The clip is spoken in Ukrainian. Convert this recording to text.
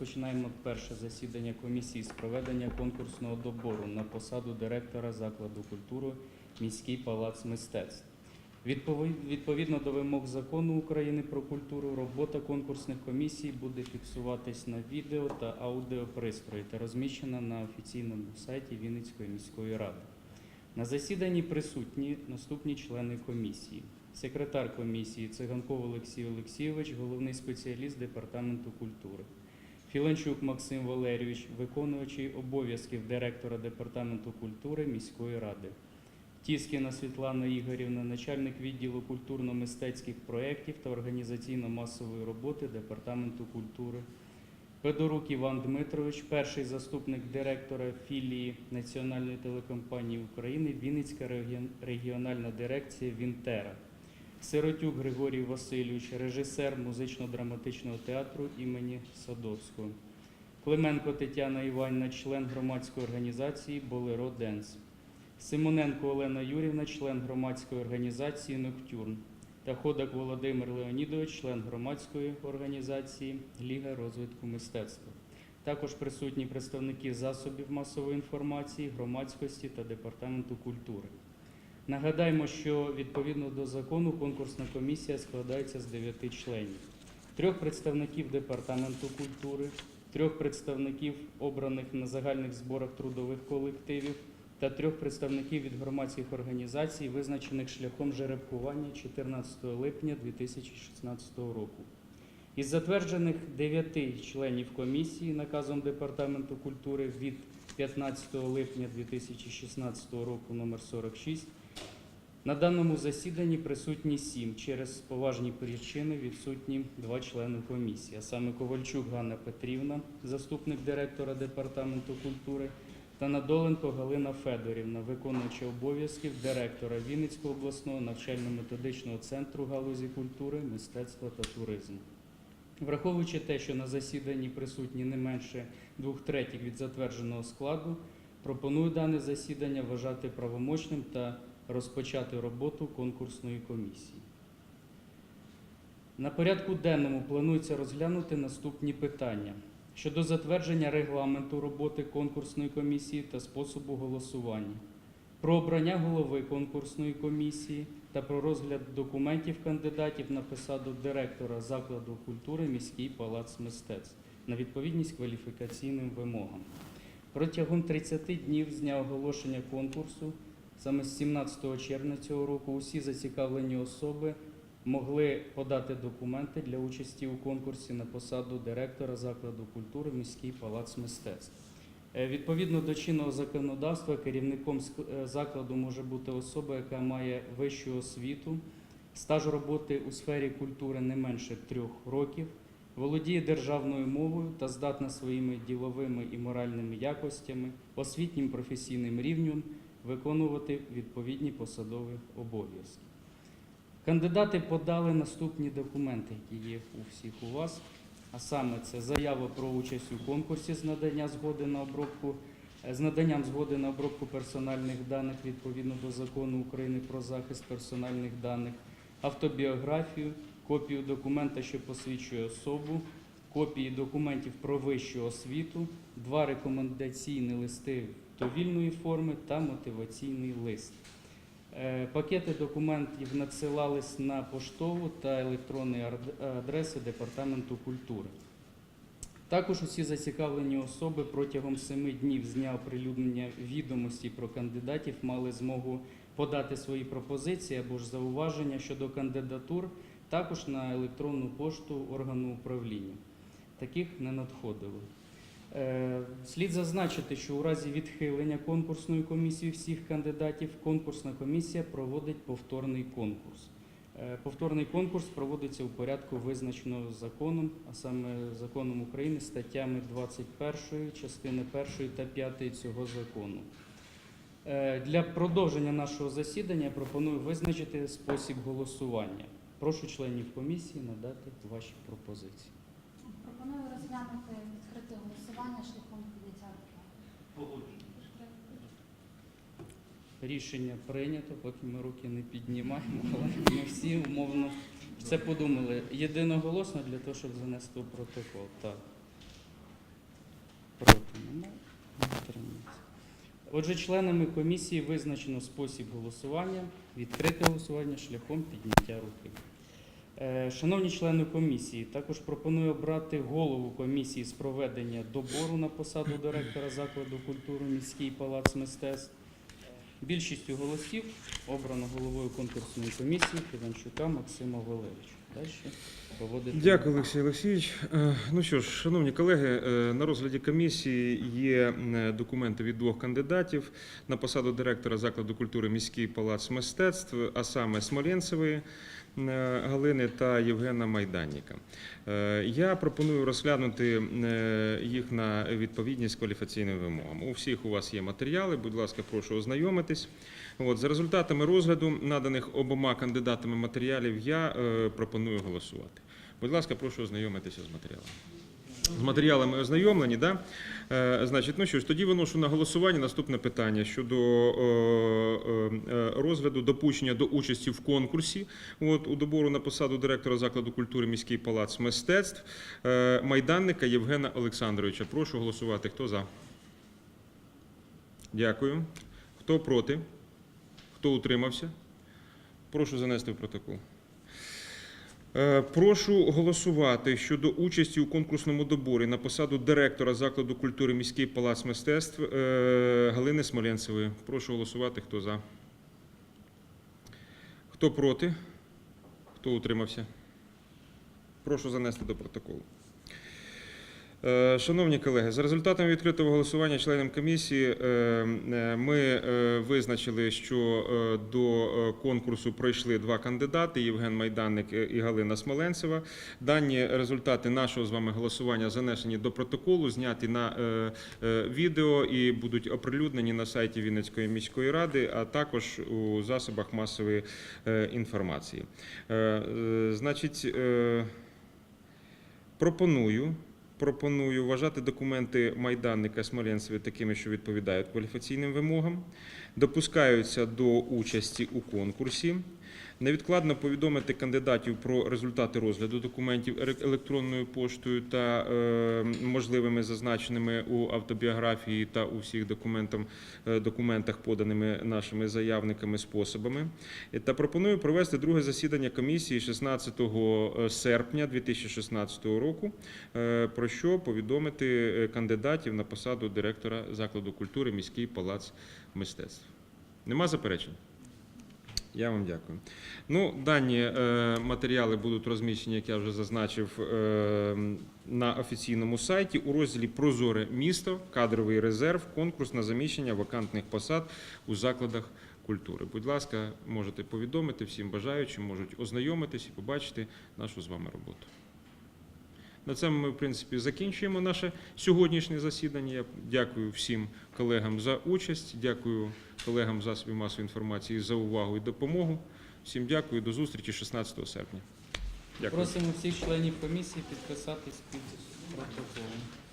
Розпочинаємо перше засідання комісії з проведення конкурсного добору на посаду директора закладу культури міський палац мистецтв. Відповідно до вимог закону України про культуру, робота конкурсних комісій буде фіксуватись на відео та аудіопристрої та розміщена на офіційному сайті Вінницької міської ради. На засіданні присутні наступні члени комісії. Секретар комісії Циганков Олексій Олексійович, головний спеціаліст департаменту культури. Філенчук Максим Валерійович, виконуючий обов'язків директора департаменту культури міської ради. Тіскіна Світлана Ігорівна, начальник відділу культурно-мистецьких проєктів та організаційно-масової роботи департаменту культури. Федорук Іван Дмитрович, перший заступник директора філії Національної телекомпанії України, Вінницька регіональна дирекція Вінтера. Сиротюк Григорій Васильович, режисер музично-драматичного театру імені Садовського. Клименко Тетяна Іванівна, член громадської організації Болеро Денс. Симоненко Олена Юрівна, член громадської організації Ноктюрн. Та Ходак Володимир Леонідович, член громадської організації Ліга розвитку мистецтва. Також присутні представники засобів масової інформації, громадськості та департаменту культури. Нагадаємо, що відповідно до закону конкурсна комісія складається з дев'яти членів: трьох представників департаменту культури, трьох представників обраних на загальних зборах трудових колективів та трьох представників від громадських організацій, визначених шляхом жеребкування 14 липня 2016 року. Із затверджених дев'яти членів комісії наказом департаменту культури від 15 липня 2016 року номер 46 на даному засіданні присутні сім. Через поважні причини відсутні два члени комісії, а саме Ковальчук Ганна Петрівна, заступник директора департаменту культури, та Надоленко Галина Федорівна, виконуюча обов'язків директора Вінницького обласного навчально-методичного центру галузі культури, мистецтва та туризму. Враховуючи те, що на засіданні присутні не менше двох третіх від затвердженого складу, пропоную дане засідання вважати правомочним та розпочати роботу конкурсної комісії. На порядку денному планується розглянути наступні питання щодо затвердження регламенту роботи конкурсної комісії та способу голосування, про обрання голови конкурсної комісії та про розгляд документів кандидатів на посаду директора закладу культури міський палац мистецтв на відповідність кваліфікаційним вимогам. Протягом 30 днів з дня оголошення конкурсу, саме з 17 червня цього року, усі зацікавлені особи могли подати документи для участі у конкурсі на посаду директора закладу культури міський палац мистецтв. Е, Відповідно до чинного законодавства, керівником е, закладу може бути особа, яка має вищу освіту, стаж роботи у сфері культури не менше трьох років, володіє державною мовою та здатна своїми діловими і моральними якостями, освітнім професійним рівнем виконувати відповідні посадові обов'язки. Кандидати подали наступні документи, які є у всіх у вас. А саме це заява про участь у конкурсі з надання згоди на обробку е, з наданням згоди на обробку персональних даних відповідно до закону України про захист персональних даних, автобіографію, копію документа, що посвідчує особу, копії документів про вищу освіту, два рекомендаційні листи довільної форми та мотиваційний лист. Е, Пакети документів надсилались на поштову та електронні адреси Департаменту культури. Також усі зацікавлені особи протягом семи днів з дня оприлюднення відомості про кандидатів мали змогу подати свої пропозиції або ж зауваження щодо кандидатур також на електронну пошту органу управління. Таких не надходило. Е, Слід зазначити, що у разі відхилення конкурсної комісії всіх кандидатів конкурсна комісія проводить повторний конкурс. Е, Повторний конкурс проводиться у порядку визначеного законом, а саме законом України статтями 21 частини 1 та 5 цього закону. Е, Для продовження нашого засідання пропоную визначити спосіб голосування. Прошу членів комісії надати ваші пропозиції. Пропоную розглянути відкрите голосування шляхом підняття руки. Рішення прийнято, поки ми руки не піднімаємо, але ми всі умовно це подумали. Єдиноголосно для того, щоб занести у протокол. Так. Проти немає. Отже, членами комісії визначено спосіб голосування, відкрите голосування шляхом підняття руки. Е, Шановні члени комісії, також пропоную обрати голову комісії з проведення добору на посаду директора закладу культури міський палац мистецтв. Більшістю голосів обрано головою конкурсної комісії Фіданчука Максима Валерійовича. Дякую, Олексій Олексійович. Е, Ну що ж, шановні колеги, е, на розгляді комісії є е, документи від двох кандидатів на посаду директора закладу культури міський палац мистецтв, а саме Смоленцевої Галини та Євгена Майданніка. Е, Я пропоную розглянути їх на відповідність кваліфіційним вимогам. У всіх у вас є матеріали, будь ласка, прошу ознайомитись. От, за результатами розгляду наданих обома кандидатами матеріалів я е, пропоную голосувати. Будь ласка, прошу ознайомитися з матеріалами. З матеріалами ознайомлені, да? Е, значить, ну що ж, тоді виношу на голосування наступне питання щодо е, е, е, розгляду допущення до участі в конкурсі от, у добору на посаду директора закладу культури міський палац мистецтв е, майданника Євгена Олександровича. Прошу голосувати. Хто за? Дякую. Хто проти? Хто утримався? Прошу занести в протокол. Е, Прошу голосувати щодо участі у конкурсному доборі на посаду директора закладу культури міський палац мистецтв е, Галини Смоленцевої. Прошу голосувати. Хто за? Хто проти? Хто утримався? Прошу занести до протоколу. Е, Шановні колеги, за результатами відкритого голосування членам комісії е, е, ми визначили, що до конкурсу пройшли два кандидати: Євген Майданник і Галина Смоленцева. Дані результати нашого з вами голосування занесені до протоколу, зняті на відео і будуть оприлюднені на сайті Вінницької міської ради, а також у засобах масової інформації. Значить, пропоную. Пропоную вважати документи майданника Смоленцеві такими, що відповідають кваліфікаційним вимогам, допускаються до участі у конкурсі. Невідкладно повідомити кандидатів про результати розгляду документів електронною поштою та е, можливими зазначеними у автобіографії та у всіх е, документах, поданими нашими заявниками способами. Е, Та пропоную провести друге засідання комісії 16 серпня 2016 року про що повідомити кандидатів на посаду директора закладу культури міський палац мистецтв. Нема заперечень? Я вам дякую. Ну, дані е, матеріали будуть розміщені, як я вже зазначив, е, на офіційному сайті у розділі Прозоре місто, кадровий резерв, конкурс на заміщення вакантних посад у закладах культури. Будь ласка, можете повідомити всім бажаючим, можуть ознайомитись і побачити нашу з вами роботу. На цьому ми, в принципі, закінчуємо наше сьогоднішнє засідання. Я дякую всім колегам за участь, дякую колегам засобів масової інформації за увагу і допомогу. Всім дякую, до зустрічі 16 серпня. Дякую. Просимо всіх членів комісії підписатись під протоколом.